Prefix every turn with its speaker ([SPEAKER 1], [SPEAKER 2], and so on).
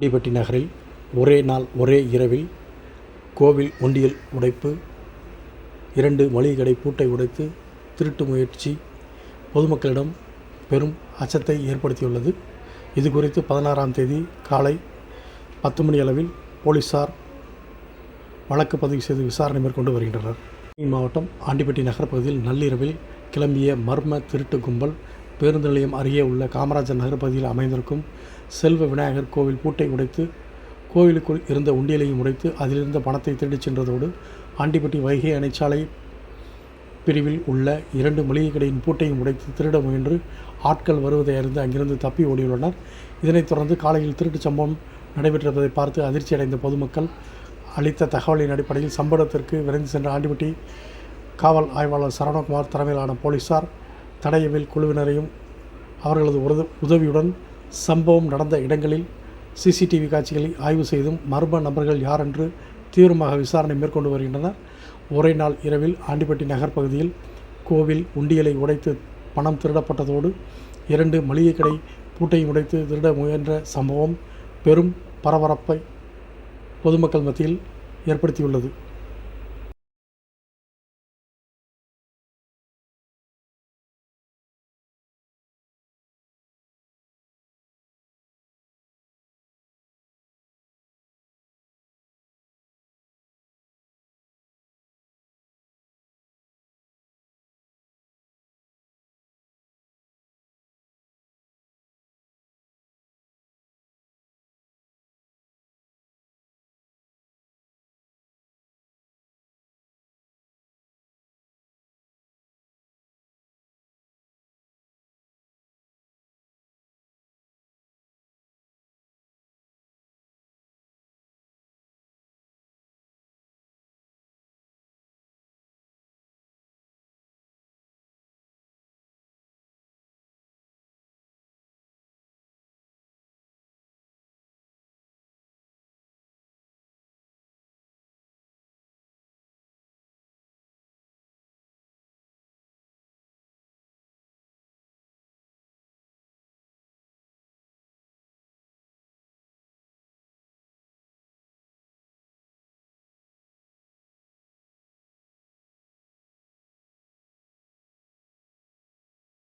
[SPEAKER 1] ஆண்டிப்பட்டி நகரில் ஒரே நாள் ஒரே இரவில் கோவில் ஒண்டியல் உடைப்பு இரண்டு மளிகை கடை பூட்டை உடைத்து திருட்டு முயற்சி பொதுமக்களிடம் பெரும் அச்சத்தை ஏற்படுத்தியுள்ளது. இது குறித்து பதினாறாம் தேதி காலை பத்து மணி அளவில் போலீசார் வழக்கு பதிவு செய்து விசாரணை மேற்கொண்டு வருகின்றனர். மாவட்டம் ஆண்டிப்பட்டி நகர் பகுதியில் நள்ளிரவில் கிளம்பிய மர்ம திருட்டு கும்பல் பேருந்து நிலையம் அருகே உள்ள காமராஜர் நகர் பகுதியில் அமைந்திருக்கும் செல்வ விநாயகர் கோவில் பூட்டை உடைத்து கோவிலுக்குள் இருந்த உண்டியலையும் உடைத்து அதிலிருந்த பணத்தை திருடிச் சென்றதோடு ஆண்டிப்பட்டி வைகை அணைச்சாலை பிரிவில் உள்ள இரண்டு மளிகை கடையின் பூட்டையும் உடைத்து திருட முயன்று ஆட்கள் வருவதை அறிந்து அங்கிருந்து தப்பி ஓடியுள்ளனர். இதனைத் தொடர்ந்து காலையில் திருட்டுச் சம்பவம் நடைபெற்றிருப்பதை பார்த்து அதிர்ச்சியடைந்த பொதுமக்கள் அளித்த தகவலின் அடிப்படையில் சம்பவத்திற்கு விரைந்து சென்ற ஆண்டிப்பட்டி காவல் ஆய்வாளர் சரவணகுமார் தலைமையிலான போலீசார் தடயவியல் குழுவினரையும் அவர்களது உதவி உதவியுடன் சம்பவம் நடந்த இடங்களில் சிசிடிவி காட்சிகளை ஆய்வு செய்தும் மர்ம நபர்கள் யார் என்று தீவிரமாக விசாரணை மேற்கொண்டு வருகின்றனர். ஒரே நாள் இரவில் ஆண்டிப்பட்டி நகர் பகுதியில் கோவில் உண்டியலை உடைத்து பணம் திருடப்பட்டதோடு இரண்டு மளிகை கடை பூட்டையும் உடைத்து திருட முயன்ற சம்பவம் பெரும் பரபரப்பை பொதுமக்கள் மத்தியில் ஏற்படுத்தியுள்ளது.